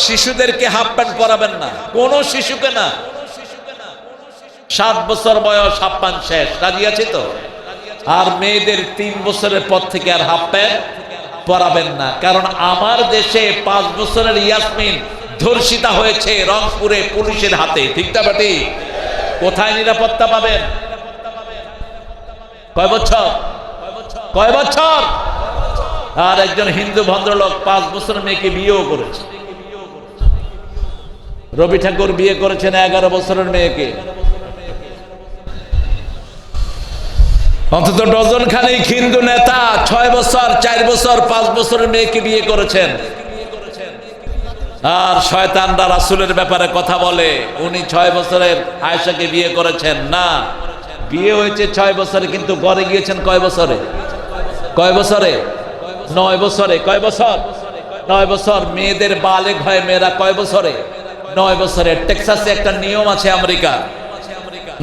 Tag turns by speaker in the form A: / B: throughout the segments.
A: শিশুদেরকে half pant পরাবেন না। কোন শিশুকে না। সাত বছর বয়স, হাফ প্যান্ট শেষ। রাজি আছে তো? আর মেয়েদের তিন বছরের পর থেকে আর হাফ প্যান্ট পরাবেন না। কারণ আমার দেশে পাঁচ বছরের ইয়াসমিন ধর্ষিতা হয়েছে রংপুরে পুলিশের হাতে। ঠিক না বাটি? কোথায় নিরাপত্তা পাবেন? কয় বছর? কয় বছর? আর একজন হিন্দু ভদ্রলোক পাঁচ বছর মেয়েকে বিয়েও করেছে। রবি ঠাকুর বিয়ে করেছেন এগারো বছরের মেয়েকে। অন্তত ডজন খানিক হিন্দু নেতা ছয় বছর, চার বছর, পাঁচ বছরের মেয়েকে বিয়ে করেছেন। আর শয়তানরা রাসুলের ব্যাপারে কথা বলে, উনি ছয় বছরের আয়েশাকে বিয়ে করেছেন। না, বিয়ে হয়েছে ছয় বছরে, কিন্তু ঘরে গিয়েছেন কয় বছরে? কয় বছরে? নয় বছরে। কয় বছর? নয় বছর। মেয়েদের বালেক হয় মেয়েরা কয় বছরে? নয় বছরের। টেক্সাসে একটা নিয়ম আছে আমেরিকা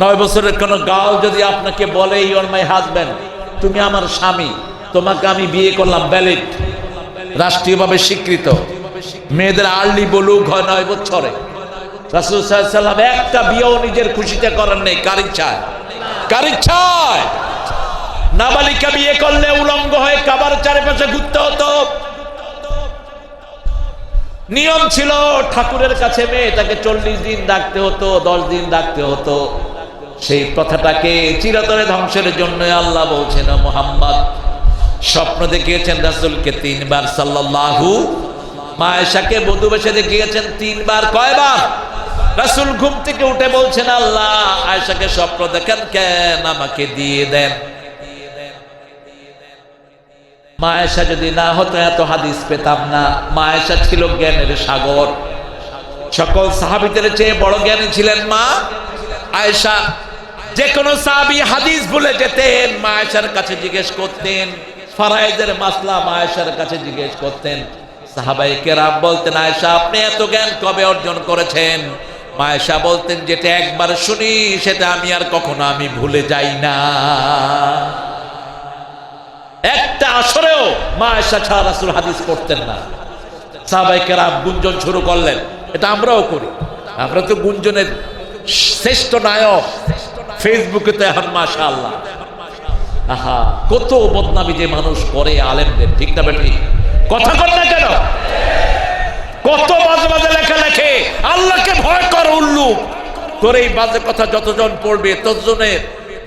A: নয় বছরের কোন গাল যদি আপনাকে বলে ইউর মাই হাজব্যান্ড তুমি আমার স্বামী, তোমাকে আমি বিয়ে করলাম ব্যালিড রাষ্ট্রীয়ভাবে স্বীকৃত। মেয়েদের আর্লি বলুক হয় নয় বছরে। রাসুল সাল্লাম একটা বিয়েও নিজের খুশিতে করেন নেই, কার ইচ্ছায় কার ইচ্ছায় নাবালিকা বিয়ে করলে উলঙ্গ হয়ে কাবার চারিপাশে ঘুরতে হতো। নিয়ম ছিল, ঠাকুরের কাছে মেয়েটাকে চল্লিশ দিন ডাকতে হতো, দশ দিন ডাকতে হতো। সেই প্রথাটাকে চিরতরে ধ্বংসের জন্য আল্লাহ বলছেন মোহাম্মদ, স্বপ্ন দেখিয়েছেন রাসুলকে তিনবার, সাল্লাল্লাহু মায়েশাকে বধু বেশে দেখিয়েছেন তিনবার, কয়বার? রাসুল ঘুম থেকে উঠে বলছেন, আল্লাহ, আয়েশাকে স্বপ্ন দেখেন কেন আমাকে দিয়ে দেন? মায়েশা যদি না হতো, এত হাদিস পেতাম না। মায়েশা ছিল জ্ঞানের সাগর। সকল সাহাবিদের চেয়ে বড় জ্ঞানী ছিলেন মা আয়েশা। যে কোনো সাহাবি হাদিস ভুলে যেতেন, মায়েশার কাছে জিজ্ঞেস করতেন। ফারাইদের মাসলা মায়েশার কাছে জিজ্ঞেস করতেন। সাহাবাই কেরাম বলতেন, আয়েশা, আপনি এত জ্ঞান কবে অর্জন করেছেন? মায়েশা বলতেন, যেটা একবার শুনি, সেটা আমি আর কখনো আমি ভুলে যাই না। একটা আসরেও মা আয়েশা ছাড়া রাসূল হাদিস করতেন না। সাহাবাই কেরাম গুঞ্জন শুরু করলেন। এটা আমরাও করি। আমরা তো গুঞ্জনের শ্রেষ্ঠ নায়ক। ফেসবুকে তো এখন মাশা আল্লাহ আহা, কত বদনামি যে মানুষ করে আলেমদের, ঠিক না বেটি? কথা কর না কেন? কত বাজে বাজে লেখা লেখে আল্লাহকে ভয় কর উল্লুক তোর এই বাজে কথা যতজন পড়বে, ততজনের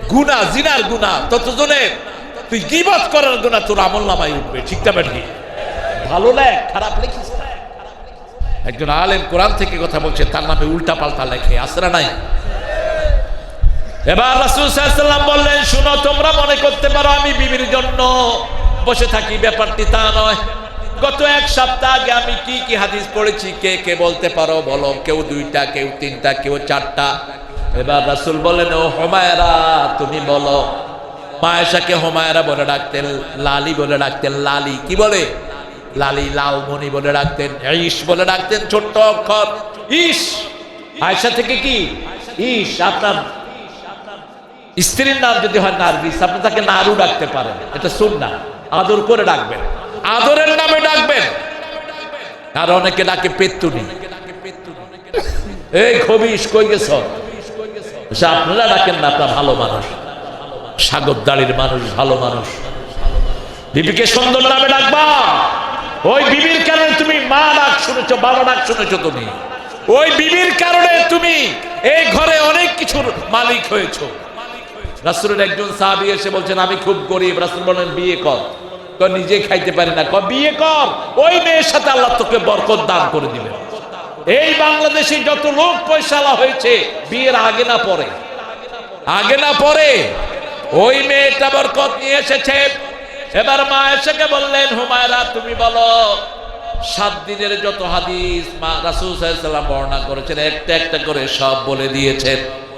A: গুণা জিনার গুণা ততজনের তুই গিবাদ করার গুণা তোর আমল নামাই উঠবে, ঠিক না বেটি ভালো লেখ, খারাপ লেখিস। একজন আলেম কোরআন থেকে কথা বলছে, তার নামে উল্টা পাল্টা লেখে আসরা নাই? এবার রাসূল সাল্লাল্লাহু বললেন, শুনো, তোমরা মনে করতে পারো আমি বিবির জন্য বসে থাকি, ব্যাপারটি তা নয়। গত এক সপ্তাহ আগে আমি কি কি হাদিস পড়েছি, কে কে বলতে পারো বলো, কেউ দুইটা, কেউ তিনটা, কেউ চারটা? এবার রাসূল বলেন ও হোমায়রা, তুমি বলো। মায়েশাকে হোমায়রা বলে ডাকতেন, লালি বলে ডাকতেন, লালি কি বলে? লালি লালমণি বলে ডাকতেন ইস বলে ডাকতেন, ছোট্ট অক্ষর ইস আয়সা থেকে কি? ইস আপনার স্ত্রীর নাম যদি হয় নার্গিস, আপনি তাকে নারু ডাকতে পারেন, এটা শুন না আদর করে ডাকবেন। আদরের নামে ডাকবেন। আর অনেকে ডাকে পেত্তুনি। এই খবিস কই গেছ? সে আপনারা ডাকেন না, আপনার ভালো মানুষ। সাগর দাড়ির মানুষ, ভালো মানুষ। বিবিকে সুন্দর নামে ডাকবা। ওই বিবির কারণে তুমি মা ডাক শুনেছো, বাবা ডাক শুনেছো তুমি। ওই বিবির কারণে তুমি এই ঘরে অনেক কিছুর মালিক হয়েছো। রাসুলের একজন সাহাবি এসে বলছেন, আমি খুব গরিব। রাসুল বলেন বিয়ে কর। তো নিজে খাইতে পারি না। বিয়ে কর? ওই মেয়ের সাথে আল্লাহ তোকে বরকত দান করে দিবেন। এই বাংলাদেশে যত লোক পয়সালা হয়েছে, বিয়ের আগে না পরে? আগে না পরে? ওই মেয়েটা বরকত নিয়ে এসেছে। এবার মা এসেকে বললেন, হুমায়রা, তুমি বলো, সাত দিনের যত হাদিস মা রাসুল সাল্লাম বর্ণনা করেছেন, একটা একটা করে সব বলে দিয়েছেন।